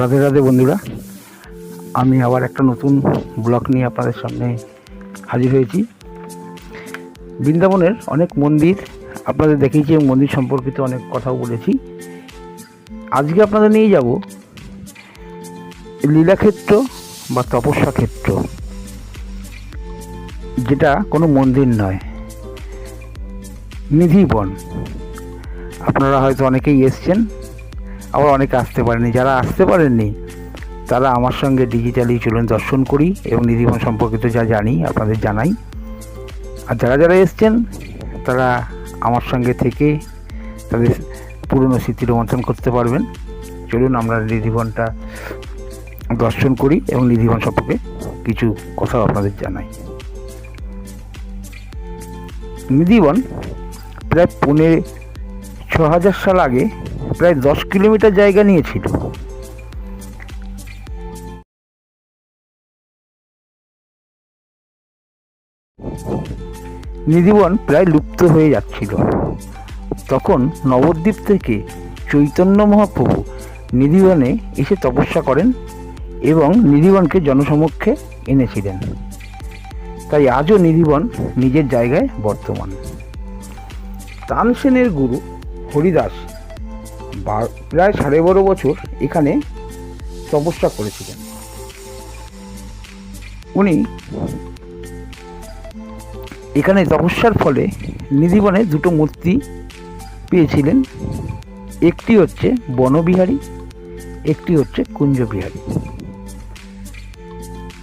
রাধে রাধে বন্ধুরা, আমি আবার একটা নতুন ব্লগ নিয়ে আপনাদের সামনে হাজির হয়েছি। বৃন্দাবনের অনেক মন্দির আপনাদের দেখিয়েছি এবং মন্দির সম্পর্কিত অনেক কথাও বলেছি। আজকে আপনাদের নিয়ে যাব লীলাক্ষেত্র বা তপস্যা ক্ষেত্র যেটা কোনো মন্দির নয়, নিধিবন। আপনারা হয়তো অনেকেই এসছেন আবার অনেকে আসতে পারেনি। যারা আসতে পারেননি, তারা আমার সঙ্গে ডিজিটালি চলুন দর্শন করি এবং নিধিবন সম্পর্কিত যা জানি আপনাদের জানাই। আর যারা যারা এসছেন, তারা আমার সঙ্গে থেকে তাদের পুরনো স্মৃতি রোমন্থন করতে পারবেন। চলুন আমরা নিধিবনটা দর্শন করি এবং নিধিবন সম্পর্কে কিছু কথাও আপনাদের জানাই। নিধিবন প্রায় পনেরো ছ হাজার সাল আগে প্রায় দশ কিলোমিটার জায়গা নিয়েছিল। নিধিবন প্রায় লুপ্ত হয়ে যাচ্ছিল। তখন নবদ্বীপ থেকে চৈতন্য মহাপ্রভু নিধিবনে এসে তপস্যা করেন এবং নিধিবনকে জনসমক্ষে এনেছিলেন। তাই আজও নিধিবন নিজের জায়গায় বর্তমান। তানসেনের গুরু হরিদাস প্রায় সাড়ে বারো বছর এখানে তপস্যা করেছিলেন। উনি এখানে তপস্যার ফলে নিধিবনে দুটো মূর্তি পেয়েছিলেন। একটি হচ্ছে বনবিহারী, একটি হচ্ছে কুঞ্জবিহারী।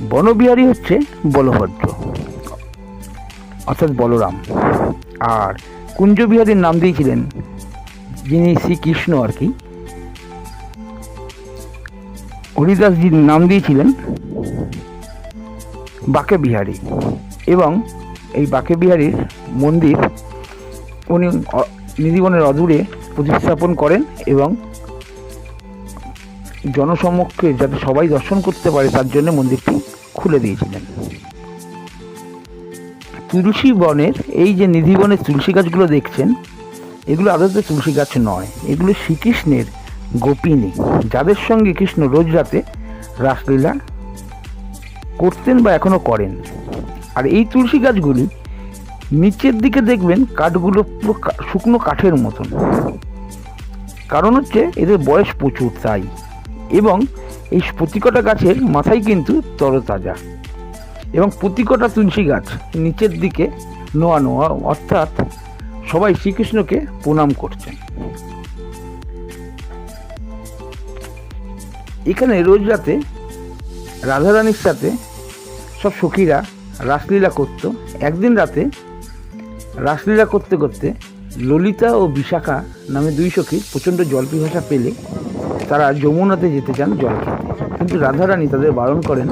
বনবিহারী হচ্ছে বলভদ্র, অর্থাৎ বলরাম। আর কুঞ্জবিহারীর নাম দিয়েছিলেন যিনি শ্রীকৃষ্ণ আর কি, হরিদাসজির নাম দিয়েছিলেন বাকে বিহারী এবং এই বাকে বিহারীর মন্দির উনি নিধিবনের অদূরে প্রতিস্থাপন করেন এবং জনসমক্ষে যাতে সবাই দর্শন করতে পারে, তার জন্য মন্দিরটি খুলে দিয়েছিলেন। তুলসী বনের এই যে নিধিবনের তুলসী গাছগুলো দেখছেন এগুলো আদতে তুলসী গাছ নয়। এগুলো শ্রীকৃষ্ণের গোপিনী। যাদের সঙ্গে কৃষ্ণ রোজ রাতে রাসলীলা করতেন বা এখনও করেন। আর এই তুলসী গাছগুলি নিচের দিকে দেখবেন কাঠগুলো পুরো শুকনো কাঠের মতন। কারণ হচ্ছে এদের বয়স প্রচুর তাই। এবং এই প্রতিকটা গাছের মাথায় কিন্তু তরতাজা। এবং প্রতিকটা তুলসী গাছ নিচের দিকে নোয়া নোয়া, অর্থাৎ সবাই শ্রীকৃষ্ণকে প্রণাম করছেন। এখানে রোজ রাতে রাধারানীর সাথে সব সখীরা রাসলীলা করত। একদিন রাতে রাসলীলা করতে করতে ললিতা ও বিশাখা নামে দুই সখী প্রচণ্ড জল পিপাসা পেলে তারা যমুনাতে যেতে চান জল খেতে। কিন্তু রাধারানী তাদের বারণ করেন,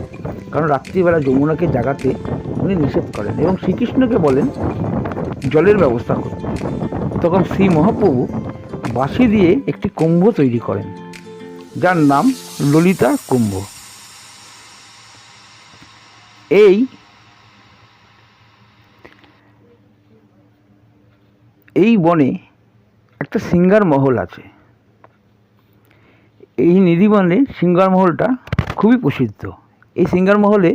কারণ রাত্রিবেলা যমুনাকে জাগাতে উনি নিষেধ করেন এবং শ্রীকৃষ্ণকে বলেন জলের ব্যবস্থা করতে তখন শ্রী মহাপ্রভু বাঁশি দিয়ে একটি কুম্ভ তৈরি করেন, যার নাম ললিতা কুম্ভ। এই এই বনে একটা সিঙ্গার মহল আছে। এই নিধিবনে সিঙ্গার মহলটা খুবই প্রসিদ্ধ। এই সিঙ্গার মহলে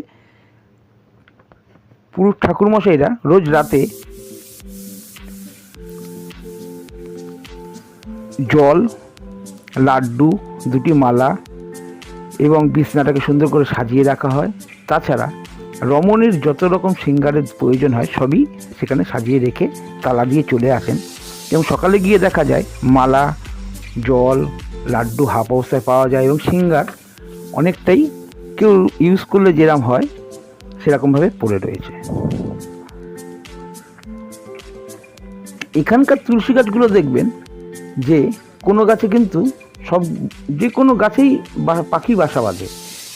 পুরুষ ঠাকুরমশাইরা রোজ রাতে জল, লাড্ডু, দুটি মালা এবং বিছনাটাকে সুন্দর করে সাজিয়ে রাখা হয়। তাছাড়া রমণীর যত রকম সিঙ্গারের প্রয়োজন হয়, সবই সেখানে সাজিয়ে রেখে তালা দিয়ে চলে আসেন। এবং সকালে গিয়ে দেখা যায়, মালা, জল, লাড্ডু হাফ অবস্থায় পাওয়া যায় এবং সিঙ্গার অনেকটাই কেউ ইউজ করলে যেরকম হয়, সেরকমভাবে পড়ে রয়েছে। এখানকার তুলসী গাছগুলো দেখবেন যে কোনো গাছে কিন্তু সব, যে কোনো গাছেই পাখি বাসা বাঁধে।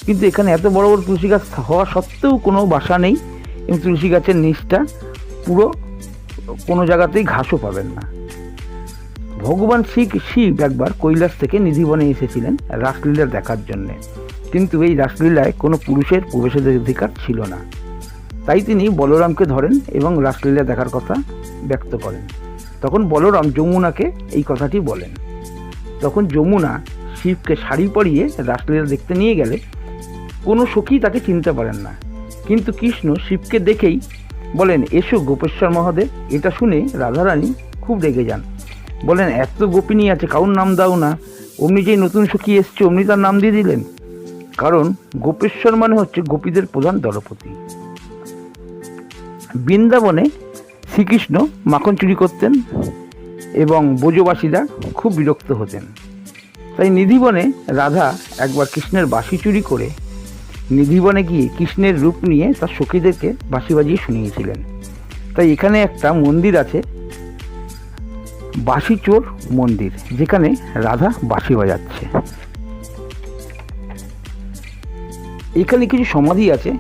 কিন্তু এখানে এত বড় বড় তুলসী গাছ হওয়া সত্ত্বেও কোনো বাসা নেই। এবং তুলসী গাছের নিচটা পুরো কোনো জায়গাতেই ঘাসও পাবেন না। ভগবান শিব শিব একবার কৈলাস থেকে নিধিবনে এসেছিলেন রাসলীলা দেখার জন্যে। কিন্তু এই রাসলীলায় কোনো পুরুষের প্রবেশের অধিকার ছিল না। তাই তিনি বলরামকে ধরেন এবং রাসলীলা দেখার কথা ব্যক্ত করেন। তখন বলরাম যমুনাকে এই কথাটি বলেন। তখন যমুনা শিবকে শাড়ি পরিয়ে রাসলীলা দেখতে নিয়ে গেলে, কোনো সখী তাকে চিনতে পারেন না। কিন্তু কৃষ্ণ শিবকে দেখেই বলেন, এসো গোপেশ্বর মহাদেব, এটা শুনে রাধারানী খুব রেগে যান। বলেন, এত গোপিনী আছে, কারুর নাম দাও না। অমনি যেই নতুন সখী এসছে, অমনি তার নাম দিয়ে দিলেন। কারণ গোপেশ্বর মানে হচ্ছে গোপীদের প্রধান দলপতি। বৃন্দাবনে শ্রীকৃষ্ণ মাখন চুরি করতেন এবং বোজবাসীরা খুব বিরক্ত হতেন। তাই নিধিবনে রাধা একবার কৃষ্ণের বাঁশি চুরি করে নিধিবনে গিয়ে কৃষ্ণের রূপ নিয়ে তার সখীদেরকে বাঁশি বাজিয়ে শুনিয়েছিলেন। তাই এখানে একটা মন্দির আছে বাঁশি চোর মন্দির, যেখানে রাধা বাঁশি বাজাচ্ছে। এখানে কিছু সমাধি আছে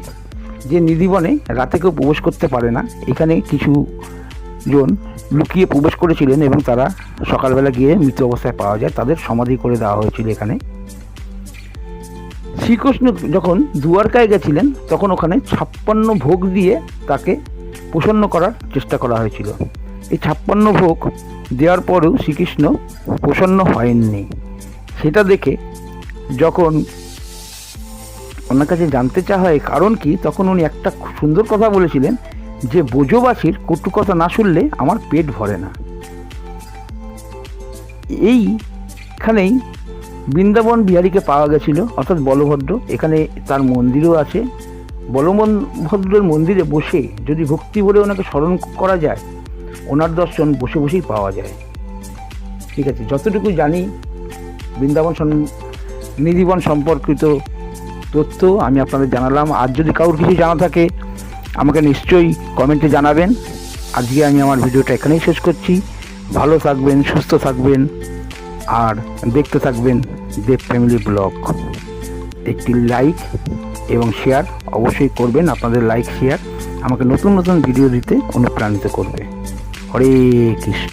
যে নিধিবনে রাতে কেউ প্রবেশ করতে পারে না, এখানে কিছু জন লুকিয়ে প্রবেশ করেছিলেন এবং তারা সকালবেলা গিয়ে মৃত অবস্থায় পাওয়া যায়। তাদের সমাধি করে দেওয়া হয়েছিল এখানে। শ্রীকৃষ্ণ যখন দুয়ারকায় গেছিলেন, তখন ওখানে ছাপ্পান্ন ভোগ দিয়ে তাকে প্রসন্ন করার চেষ্টা করা হয়েছিল। এই ছাপ্পান্ন ভোগ দেওয়ার পরেও শ্রীকৃষ্ণ প্রসন্ন হয়ননি। সেটা দেখে যখন ওনার কাছে জানতে চাওয়া হয় কারণ কি, তখন উনি একটা সুন্দর কথা বলেছিলেন যে বোঝবাসীর কটু কথা না শুনলে আমার পেট ভরে না। এইখানেই বৃন্দাবন বিহারীকে পাওয়া গেছিল, অর্থাৎ বলভদ্র। এখানে তার মন্দিরও আছে। বলভদ্রের মন্দিরে বসে যদি ভক্তি বলে ওনাকে স্মরণ করা যায়, ওনার দর্শন বসে বসেই পাওয়া যায়। ঠিক আছে, যতটুকু জানি বৃন্দাবন নিধিবন সম্পর্কিত তথ্য আমি আপনাদের জানালাম। আর যদি কারোর কিছু জানা থাকে, আমাকে নিশ্চয়ই কমেন্টে জানাবেন। আজকে আমি আমার ভিডিওটা এখানেই শেষ করছি। ভালো থাকবেন, সুস্থ থাকবেন, আর দেখতে থাকবেন দেব ফ্যামিলি ব্লগ। একটি লাইক এবং শেয়ার অবশ্যই করবেন, আপনাদের লাইক, শেয়ার আমাকে নতুন নতুন ভিডিও দিতে অনুপ্রাণিত করবে। হরে কৃষ্ণ।